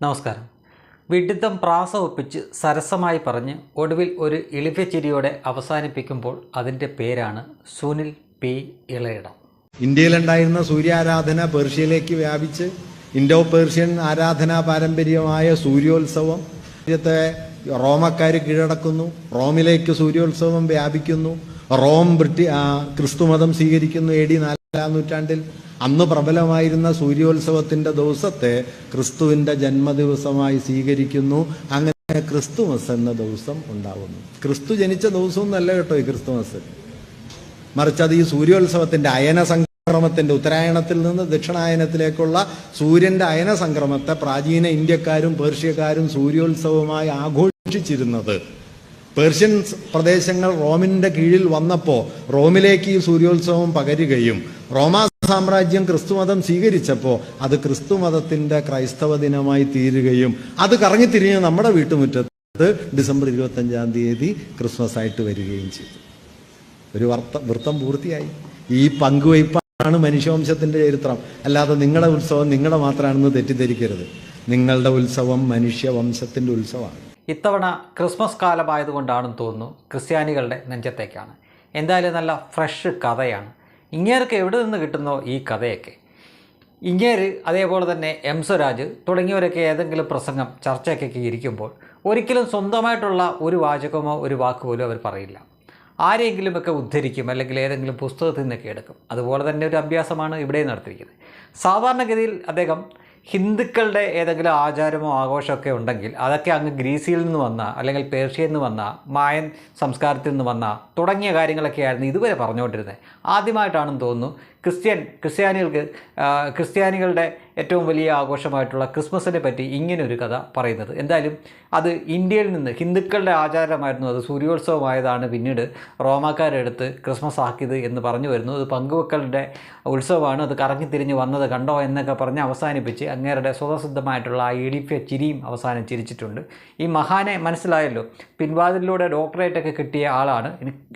നമസ്കാരം. വിഡിത്തം പ്രാസ ഒപ്പിച്ച് സരസമായി പറഞ്ഞ് ഒടുവിൽ ഒരു ഇളിപ്പച്ചിരിയോടെ അവസാനിപ്പിക്കുമ്പോൾ അതിന്റെ പേരാണ് സുനിൽ പി. ഇളയിടം. ഇന്ത്യയിലുണ്ടായിരുന്ന സൂര്യാരാധന പേർഷ്യയിലേക്ക് വ്യാപിച്ച് ഇൻഡോ പേർഷ്യൻ ആരാധനാ പാരമ്പര്യമായ സൂര്യോത്സവം രാജ്യത്തെ റോമക്കാർ കീഴടക്കുന്നു. റോമിലേക്ക് സൂര്യോത്സവം വ്യാപിക്കുന്നു. റോം ബ്രിട്ടി ക്രിസ്തുമതം സ്വീകരിക്കുന്നു. എ ഡി നാലാം നൂറ്റാണ്ടിൽ അന്ന് പ്രബലമായിരുന്ന സൂര്യോത്സവത്തിന്റെ ദിവസത്തെ ക്രിസ്തുവിന്റെ ജന്മദിവസമായി സ്വീകരിക്കുന്നു. അങ്ങനെ ക്രിസ്തുമസ് എന്ന ദിവസം ഉണ്ടാവുന്നു. ക്രിസ്തു ജനിച്ച ദിവസം എന്നല്ല കേട്ടോ ഈ ക്രിസ്തുമസ്. മറിച്ച് അത് ഈ സൂര്യോത്സവത്തിന്റെ അയന സംക്രമത്തിന്റെ ഉത്തരായണത്തിൽ നിന്ന് ദക്ഷിണായനത്തിലേക്കുള്ള സൂര്യന്റെ അയന സംക്രമത്തെ പ്രാചീന ഇന്ത്യക്കാരും പേർഷ്യക്കാരും സൂര്യോത്സവമായി ആഘോഷിച്ചിരുന്നത്. പേർഷ്യൻ പ്രദേശങ്ങൾ റോമിന്റെ കീഴിൽ വന്നപ്പോൾ റോമിലേക്ക് ഈ സൂര്യോത്സവം പകരുകയും റോമാ സാമ്രാജ്യം ക്രിസ്തുമതം സ്വീകരിച്ചപ്പോൾ അത് ക്രിസ്തുമതത്തിന്റെ ക്രൈസ്തവ ദിനമായി തീരുകയും അത് കറങ്ങിത്തിരിഞ്ഞ് നമ്മുടെ വീട്ടുമുറ്റത്ത് ഡിസംബർ ഇരുപത്തഞ്ചാം തീയതി ക്രിസ്മസ് ആയിട്ട് വരികയും ചെയ്തു. ഒരു വർത്ത വൃത്തം പൂർത്തിയായി. ഈ പങ്കുവയ്പ്പാണ് മനുഷ്യവംശത്തിന്റെ ചരിത്രം. അല്ലാതെ നിങ്ങളുടെ ഉത്സവം നിങ്ങളുടെ മാത്രമാണെന്ന് തെറ്റിദ്ധരിക്കരുത്. നിങ്ങളുടെ ഉത്സവം മനുഷ്യവംശത്തിന്റെ ഉത്സവമാണ്. ഇത്തവണ ക്രിസ്മസ് കാലമായതുകൊണ്ടാണെന്ന് തോന്നുന്നു ക്രിസ്ത്യാനികളുടെ നെഞ്ചത്തേക്കാണ്. എന്തായാലും നല്ല ഫ്രഷ് കഥയാണ്. ഇങ്ങേർക്ക് എവിടെ നിന്ന് കിട്ടുന്നോ ഈ കഥയൊക്കെ? ഇങ്ങേര് അതേപോലെ തന്നെ എം സ്വരാജ് തുടങ്ങിയവരൊക്കെ ഏതെങ്കിലും പ്രസംഗം ചർച്ചയൊക്കെ ഇരിക്കുമ്പോൾ ഒരിക്കലും സ്വന്തമായിട്ടുള്ള ഒരു വാചകമോ ഒരു വാക്കുപോലും അവർ പറയില്ല. ആരെങ്കിലുമൊക്കെ ഉദ്ധരിക്കും അല്ലെങ്കിൽ ഏതെങ്കിലും പുസ്തകത്തിൽ നിന്നൊക്കെ എടുക്കും. അതുപോലെ തന്നെ ഒരു അഭ്യാസമാണ് ഇവിടെ നടത്തിയിരിക്കുന്നത്. സാധാരണഗതിയിൽ അദ്ദേഹം ഹിന്ദുക്കളുടെ ഏതെങ്കിലും ആചാരമോ ആഘോഷമൊക്കെ ഉണ്ടെങ്കിൽ അതൊക്കെ അങ്ങ് ഗ്രീസിൽ നിന്ന് വന്ന അല്ലെങ്കിൽ പേർഷ്യയിൽ നിന്ന് വന്ന മായൻ സംസ്കാരത്തിൽ നിന്ന് വന്ന തുടങ്ങിയ കാര്യങ്ങളൊക്കെയായിരുന്നു ഇതുവരെ പറഞ്ഞുകൊണ്ടിരുന്നത്. ആദ്യമായിട്ടാണെന്ന് തോന്നുന്നു ക്രിസ്ത്യൻ ക്രിസ്ത്യാനികൾക്ക് ക്രിസ്ത്യാനികളുടെ ഏറ്റവും വലിയ ആഘോഷമായിട്ടുള്ള ക്രിസ്മസിനെ പറ്റി ഇങ്ങനൊരു കഥ പറയുന്നത്. എന്തായാലും അത് ഇന്ത്യയിൽ നിന്ന് ഹിന്ദുക്കളുടെ ആചാരമായിരുന്നു. അത് സൂര്യോത്സവമായതാണ് പിന്നീട് റോമാക്കാരെടുത്ത് ക്രിസ്മസ് ആക്കിയത് എന്ന് പറഞ്ഞു വരുന്നു. അത് പങ്കുവെക്കലുടെ ഉത്സവമാണ്. അത് കറങ്ങി തിരിഞ്ഞ് വന്നത് കണ്ടോ എന്നൊക്കെ പറഞ്ഞ് അവസാനിപ്പിച്ച് അങ്ങേരുടെ സ്വതസിദ്ധമായിട്ടുള്ള ആ ഇടിഫ്യ ചിരിയും അവസാനം ചിരിച്ചിട്ടുണ്ട്. ഈ മഹാനെ മനസ്സിലായല്ലോ. പിൻവാതിലൂടെ ഡോക്ടറേറ്റൊക്കെ കിട്ടിയ ആളാണ്.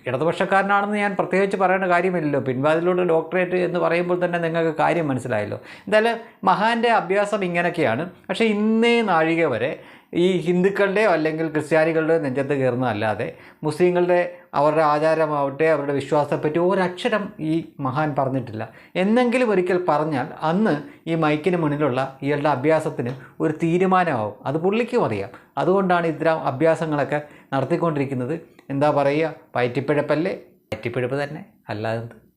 ഇടതുപക്ഷക്കാരനാണെന്ന് ഞാൻ പ്രത്യേകിച്ച് പറയേണ്ട കാര്യമില്ലല്ലോ. പിൻവാതിലൂടെ ഡോക്ടറേറ്റ് എന്ന് പറയുമ്പോൾ തന്നെ നിങ്ങൾക്ക് കാര്യം മനസ്സിലായല്ലോ. എന്തായാലും മഹാന്റെ അഭ്യാസം ഇങ്ങനെയൊക്കെയാണ്. പക്ഷേ ഇന്നേ നാഴിക വരെ ഈ ഹിന്ദുക്കളുടെയോ അല്ലെങ്കിൽ ക്രിസ്ത്യാനികളുടെയോ നെഞ്ചത്ത് കയറുന്നതല്ലാതെ മുസ്ലിങ്ങളുടെ അവരുടെ ആചാരമാവട്ടെ അവരുടെ വിശ്വാസത്തെപ്പറ്റി ഒരക്ഷരം ഈ മഹാൻ പറഞ്ഞിട്ടില്ല. എന്നെങ്കിലും ഒരിക്കൽ പറഞ്ഞാൽ അന്ന് ഈ മൈക്കിന് മുന്നിലുള്ള ഇയാളുടെ അഭ്യാസത്തിന് ഒരു തീരുമാനമാവും. അത് പുള്ളിക്കും അറിയാം. അതുകൊണ്ടാണ് ഇത്തരം അഭ്യാസങ്ങളൊക്കെ നടത്തിക്കൊണ്ടിരിക്കുന്നത്. എന്താ പറയുക? പയറ്റിപ്പിഴപ്പല്ലേ പയറ്റിപ്പിഴപ്പ് തന്നെ. അല്ലാതെ